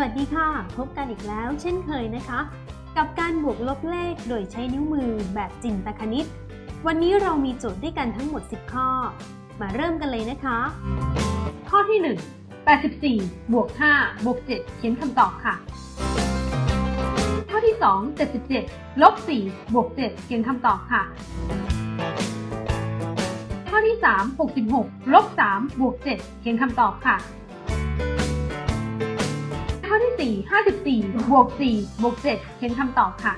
วัสดีค่ะ พบกันอีกแล้วเช่นเคยนะคะ กับการบวกลบเลขโดยใช้นิ้วมือแบบจินตคณิต วันนี้เรามีโจทย์ด้วยกันทั้งหมด 10 ข้อ มาเริ่มกันเลยนะคะ ข้อที่ 1 84 บวก 5 บวก 7 เขียนคำตอบค่ะ ข้อที่ 2 77 ลบ 4 บวก 7 เขียนคำตอบค่ะ ข้อที่ 3 66 ลบ 3 บวก 7 เขียนคำตอบค่ะ 54 บวก 4 บวก 7 เขียนคำตอบค่ะ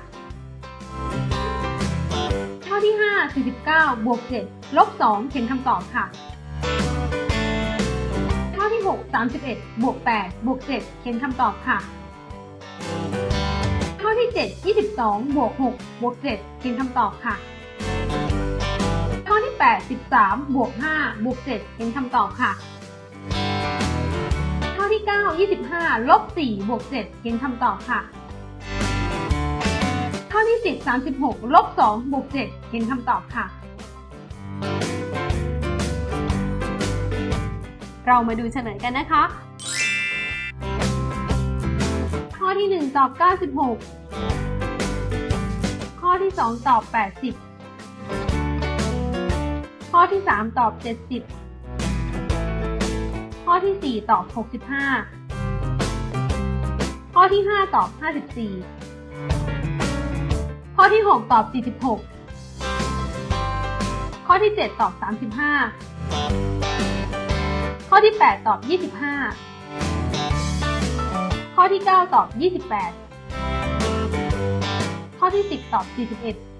ข้อที่ 5 49 บวก 7 ลบ 2 เขียนคำตอบค่ะ ข้อที่ 6 31 บวก 8 บวก 7 เขียนคำตอบค่ะ ข้อที่ 7 22 บวก 6 บวก 7 เขียนคำตอบค่ะ ข้อที่ 8 13 บวก 5 บวก 7 เขียนคำตอบค่ะ ที่9 25ลบ4บวก7เขียนคำตอบค่ะ ข้อที่ 10 36ลบ2บวก7เขียนคำตอบค่ะ เรามาดูเฉลยกันนะคะ ข้อที่ 1 ตอบ 96 ข้อที่ 2 ตอบ 80 ข้อที่ 3 ตอบ 70 ข้อที่ 4 ตอบ 65 ข้อที่ 5 ตอบ 54 ข้อที่ 6 ตอบ 46 ข้อที่ 7 ตอบ 35 ข้อที่ 8 ตอบ 25 ข้อที่ 9 ตอบ 28 ข้อที่ 10 ตอบ 41